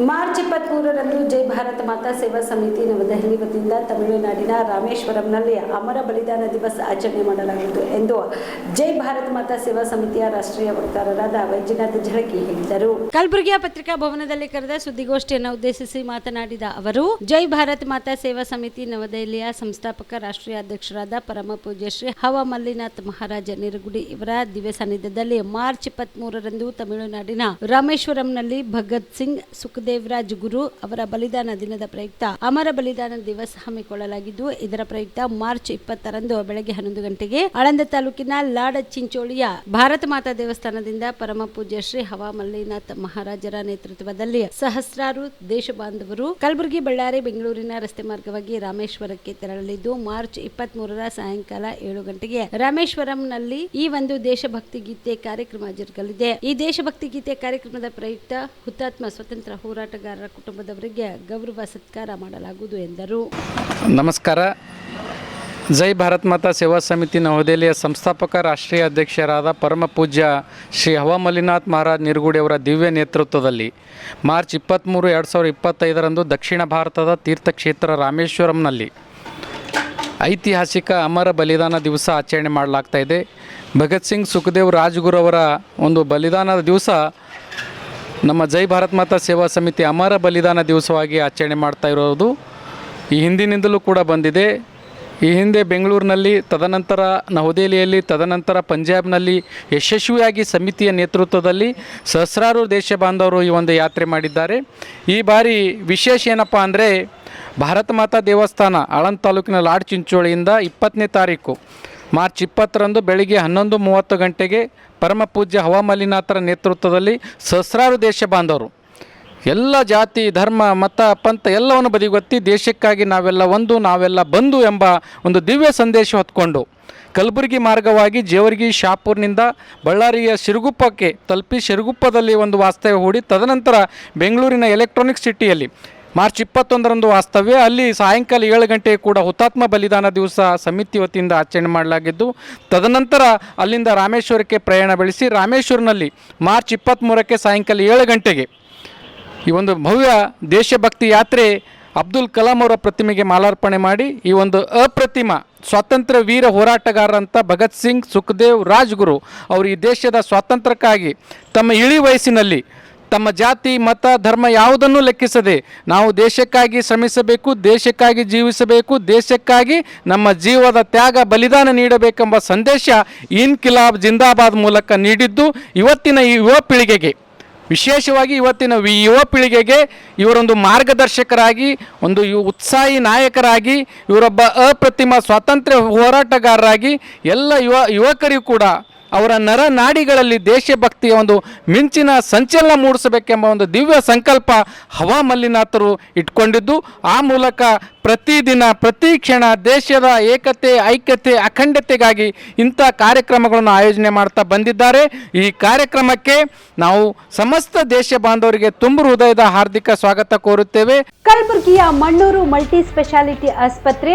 March ಇಪ್ಪತ್ಮೂರರಂದು ಜೈ ಭಾರತ ಮಾತಾ ಸೇವಾ ಸಮಿತಿ ನವದೆಹಲಿ ವತಿಯಿಂದ ತಮಿಳುನಾಡಿನ ರಾಮೇಶ್ವರಂನಲ್ಲಿ ಅಮರ ಬಲಿದಾನ ದಿವಸ ಆಚರಣೆ ಮಾಡಲಾಗುವುದು ಎಂದು ಜೈ ಭಾರತ ಮಾತಾ ಸೇವಾ ಸಮಿತಿಯ ರಾಷ್ಟ್ರೀಯ ವಕ್ತಾರರಾದ ವೈದ್ಯನಾಥ್ ಝಳಕಿ ಹೇಳಿದರು. ಕಲಬುರಗಿಯ ಪತ್ರಿಕಾ ಭವನದಲ್ಲಿ ಕರೆದ ಸುದ್ದಿಗೋಷ್ಠಿಯನ್ನು ಉದ್ದೇಶಿಸಿ ಮಾತನಾಡಿದ ಅವರು, ಜೈ ಭಾರತ ಮಾತಾ ಸೇವಾ ಸಮಿತಿ ನವದೆಹಲಿಯ ಸಂಸ್ಥಾಪಕ, ರಾಷ್ಟ್ರೀಯ ಅಧ್ಯಕ್ಷರಾದ ಪರಮ ಪೂಜ್ಯ ಶ್ರೀ ಹವ ಮಲ್ಲಿನಾಥ್ ಮಹಾರಾಜ ನಿರಗುಡಿ ಇವರ ದಿವ್ಯ ಸಾನ್ನಿಧ್ಯದಲ್ಲಿ ಮಾರ್ಚ್ ಇಪ್ಪತ್ಮೂರರಂದು ತಮಿಳುನಾಡಿನ ರಾಮೇಶ್ವರಂನಲ್ಲಿ ಭಗತ್ ಸಿಂಗ್ ಸುಖದೇವರಾಜ್ ಗುರು ಅವರ ಬಲಿದಾನ ದಿನದ ಪ್ರಯುಕ್ತ ಅಮರ ಬಲಿದಾನ ದಿವಸ ಹಮ್ಮಿಕೊಳ್ಳಲಾಗಿದ್ದು, ಇದರ ಪ್ರಯುಕ್ತ ಮಾರ್ಚ್ ಇಪ್ಪತ್ತರಂದು ಬೆಳಗ್ಗೆ ಹನ್ನೊಂದು ಗಂಟೆಗೆ ಆಳಂದ ತಾಲೂಕಿನ ಲಾಡ ಚಿಂಚೋಳಿಯ ಭಾರತ ಮಾತಾ ದೇವಸ್ಥಾನದಿಂದ ಪರಮ ಪೂಜ್ಯ ಶ್ರೀ ಹವಾ ಮಲ್ಲಿನಾಥ್ ಮಹಾರಾಜರ ನೇತೃತ್ವದಲ್ಲಿ ಸಹಸ್ರಾರು ದೇಶ ಬಾಂಧವರು ಕಲಬುರಗಿ, ಬಳ್ಳಾರಿ, ಬೆಂಗಳೂರಿನ ರಸ್ತೆ ಮಾರ್ಗವಾಗಿ ರಾಮೇಶ್ವರಕ್ಕೆ ತೆರಳಲಿದ್ದು, ಮಾರ್ಚ್ ಇಪ್ಪತ್ತ್ ಮೂರರ ಸಾಯಂಕಾಲ ಏಳು ಗಂಟೆಗೆ ರಾಮೇಶ್ವರಂನಲ್ಲಿ ಈ ಒಂದು ದೇಶಭಕ್ತಿ ಗೀತೆ ಕಾರ್ಯಕ್ರಮ ಜರುಗಲಿದೆ. ಈ ದೇಶಭಕ್ತಿ ಗೀತೆ ಕಾರ್ಯಕ್ರಮದ ಪ್ರಯುಕ್ತ ಹುತಾತ್ಮ ಸ್ವತಂತ್ರ ಹೋರಾಟಗಾರರ ಕುಟುಂಬದವರಿಗೆ ಗೌರವ ಸತ್ಕಾರ ಮಾಡಲಾಗುವುದು ಎಂದರು. ನಮಸ್ಕಾರ. ಜೈ ಭಾರತ್ ಮಾತಾ ಸೇವಾ ಸಮಿತಿ ನವದೆಹಲಿಯ ಸಂಸ್ಥಾಪಕ, ರಾಷ್ಟ್ರೀಯ ಅಧ್ಯಕ್ಷರಾದ ಪರಮ ಪೂಜ್ಯ ಶ್ರೀ ಹವಾಮಲ್ಲಿನಾಥ್ ಮಹಾರಾಜ್ ನಿರ್ಗುಡಿಯವರ ದಿವ್ಯ ನೇತೃತ್ವದಲ್ಲಿ ಮಾರ್ಚ್ ಇಪ್ಪತ್ತ್ಮೂರು ಎರಡು ಸಾವಿರದ ಇಪ್ಪತ್ತೈದರಂದು ದಕ್ಷಿಣ ಭಾರತದ ತೀರ್ಥಕ್ಷೇತ್ರ ರಾಮೇಶ್ವರಂನಲ್ಲಿ ಐತಿಹಾಸಿಕ ಅಮರ ಬಲಿದಾನ ದಿವಸ ಆಚರಣೆ ಮಾಡಲಾಗ್ತಾ ಇದೆ. ಭಗತ್ ಸಿಂಗ್ ಸುಖದೇವ್ ರಾಜ್ಗುರು ಅವರ ಒಂದು ಬಲಿದಾನದ ದಿವಸ ನಮ್ಮ ಜೈ ಭಾರತ್ ಮಾತಾ ಸೇವಾ ಸಮಿತಿ ಅಮರ ಬಲಿದಾನ ದಿವಸವಾಗಿ ಆಚರಣೆ ಮಾಡ್ತಾ ಇರೋದು. ಈ ಹಿಂದಿನಿಂದಲೂ ಕೂಡ ಬಂದಿದೆ. ಈ ಹಿಂದೆ ಬೆಂಗಳೂರಿನಲ್ಲಿ, ತದನಂತರ ನವದೆಹಲಿಯಲ್ಲಿ, ತದನಂತರ ಪಂಜಾಬ್ನಲ್ಲಿ ಯಶಸ್ವಿಯಾಗಿ ಸಮಿತಿಯ ನೇತೃತ್ವದಲ್ಲಿ ಸಹಸ್ರಾರು ದೇಶ ಬಾಂಧವರು ಈ ಒಂದು ಯಾತ್ರೆ ಮಾಡಿದ್ದಾರೆ. ಈ ಬಾರಿ ವಿಶೇಷ ಏನಪ್ಪ ಅಂದರೆ, ಭಾರತ ಮಾತಾ ದೇವಸ್ಥಾನ ಆಳಂದ್ ತಾಲೂಕಿನ ಲಾಡ್ ಚಿಂಚೋಳಿಯಿಂದ ಇಪ್ಪತ್ತನೇ ತಾರೀಕು. ಮಾರ್ಚ್ ಇಪ್ಪತ್ತರಂದು ಬೆಳಿಗ್ಗೆ ಹನ್ನೊಂದು ಮೂವತ್ತು ಗಂಟೆಗೆ ಪರಮ ಪೂಜ್ಯ ಹವಾಮಲಿನಾಥರ ನೇತೃತ್ವದಲ್ಲಿ ಸಹಸ್ರಾರು ದೇಶ ಬಾಂಧವರು. ಎಲ್ಲ ಜಾತಿ, ಧರ್ಮ, ಮತ, ಪಂಥ ಎಲ್ಲವನ್ನು ಬದಿಗೊತ್ತಿ ದೇಶಕ್ಕಾಗಿ ನಾವೆಲ್ಲ ಒಂದು, ನಾವೆಲ್ಲ ಬಂದು ಎಂಬ ಒಂದು ದಿವ್ಯ ಸಂದೇಶ ಹೊತ್ಕೊಂಡು ಕಲಬುರಗಿ ಮಾರ್ಗವಾಗಿ ಜೇವರ್ಗಿ ಶಾಪುರ್ನಿಂದ ಬಳ್ಳಾರಿಯ ಸಿರುಗುಪ್ಪಕ್ಕೆ ತಲುಪಿ ಸಿರುಗುಪ್ಪದಲ್ಲಿ ಒಂದು ವಾಸ್ತವ್ಯ ಹೂಡಿ ತದನಂತರ ಬೆಂಗಳೂರಿನ ಎಲೆಕ್ಟ್ರಾನಿಕ್ ಸಿಟಿಯಲ್ಲಿ ಮಾರ್ಚ್ ಇಪ್ಪತ್ತೊಂದರಂದು ವಾಸ್ತವ್ಯ. ಅಲ್ಲಿ ಸಾಯಂಕಾಲ ಏಳು ಗಂಟೆಗೆ ಕೂಡ ಹುತಾತ್ಮ ಬಲಿದಾನ ದಿವಸ ಸಮಿತಿ ವತಿಯಿಂದ ಆಚರಣೆ ಮಾಡಲಾಗಿದ್ದು, ತದನಂತರ ಅಲ್ಲಿಂದ ರಾಮೇಶ್ವರಕ್ಕೆ ಪ್ರಯಾಣ ಬೆಳೆಸಿ ರಾಮೇಶ್ವರನಲ್ಲಿ ಮಾರ್ಚ್ ಇಪ್ಪತ್ತ್ಮೂರಕ್ಕೆ ಸಾಯಂಕಾಲ ಏಳು ಗಂಟೆಗೆ ಈ ಒಂದು ಭವ್ಯ ದೇಶಭಕ್ತಿ ಯಾತ್ರೆ ಅಬ್ದುಲ್ ಕಲಾಂ ಅವರ ಪ್ರತಿಮೆಗೆ ಮಾಲಾರ್ಪಣೆ ಮಾಡಿ, ಈ ಒಂದು ಅಪ್ರತಿಮ ಸ್ವಾತಂತ್ರ್ಯ ವೀರ ಹೋರಾಟಗಾರರಂತ ಭಗತ್ ಸಿಂಗ್, ಸುಖದೇವ್, ರಾಜ್ಗುರು ಅವರು ಈ ದೇಶದ ಸ್ವಾತಂತ್ರ್ಯಕ್ಕಾಗಿ ತಮ್ಮ ಇಳಿ ವಯಸ್ಸಿನಲ್ಲಿ ತಮ್ಮ ಜಾತಿ, ಮತ, ಧರ್ಮ ಯಾವುದನ್ನು ಲೆಕ್ಕಿಸದೆ ನಾವು ದೇಶಕ್ಕಾಗಿ ಶ್ರಮಿಸಬೇಕು, ದೇಶಕ್ಕಾಗಿ ಜೀವಿಸಬೇಕು, ದೇಶಕ್ಕಾಗಿ ನಮ್ಮ ಜೀವದ ತ್ಯಾಗ, ಬಲಿದಾನ ನೀಡಬೇಕೆಂಬ ಸಂದೇಶ ಇನ್ಕಿಲಾಬ್ ಜಿಂದಾಬಾದ್ ಮೂಲಕ ನೀಡಿದ್ದು ಇವತ್ತಿನ ಈ ಯುವ ಪೀಳಿಗೆಗೆ. ವಿಶೇಷವಾಗಿ ಇವತ್ತಿನ ಯುವ ಪೀಳಿಗೆಗೆ ಇವರೊಂದು ಮಾರ್ಗದರ್ಶಕರಾಗಿ, ಒಂದು ಉತ್ಸಾಹಿ ನಾಯಕರಾಗಿ, ಇವರೊಬ್ಬ ಅಪ್ರತಿಮ ಸ್ವಾತಂತ್ರ್ಯ ಹೋರಾಟಗಾರರಾಗಿ ಎಲ್ಲ ಯುವ ಯುವಕರಿಗೂ ಕೂಡ ಅವರ ನರ ನಾಡಿಗಳಲ್ಲಿ ದೇಶಭಕ್ತಿಯ ಒಂದು ಮಿಂಚಿನ ಸಂಚಲನ ಮೂಡಿಸಬೇಕೆಂಬ ಒಂದು ದಿವ್ಯ ಸಂಕಲ್ಪ ಹವಾ ಮಲ್ಲಿನಾಥರು ಇಟ್ಕೊಂಡಿದ್ದು, ಆ ಮೂಲಕ ಪ್ರತಿದಿನ ಪ್ರತಿ ಕ್ಷಣ ದೇಶದ ಏಕತೆ, ಐಕ್ಯತೆ, ಅಖಂಡತೆಗಾಗಿ ಇಂಥ ಕಾರ್ಯಕ್ರಮಗಳನ್ನು ಆಯೋಜನೆ ಮಾಡ್ತಾ ಬಂದಿದ್ದಾರೆ. ಈ ಕಾರ್ಯಕ್ರಮಕ್ಕೆ ನಾವು ಸಮಸ್ತ ದೇಶ ಬಾಂಧವರಿಗೆ ತುಂಬು ಹೃದಯದ ಹಾರ್ದಿಕ ಸ್ವಾಗತ ಕೋರುತ್ತೇವೆ. ಕಲಬುರಗಿಯ ಮಣ್ಣೂರು ಮಲ್ಟಿ ಸ್ಪೆಷಾಲಿಟಿ ಆಸ್ಪತ್ರೆ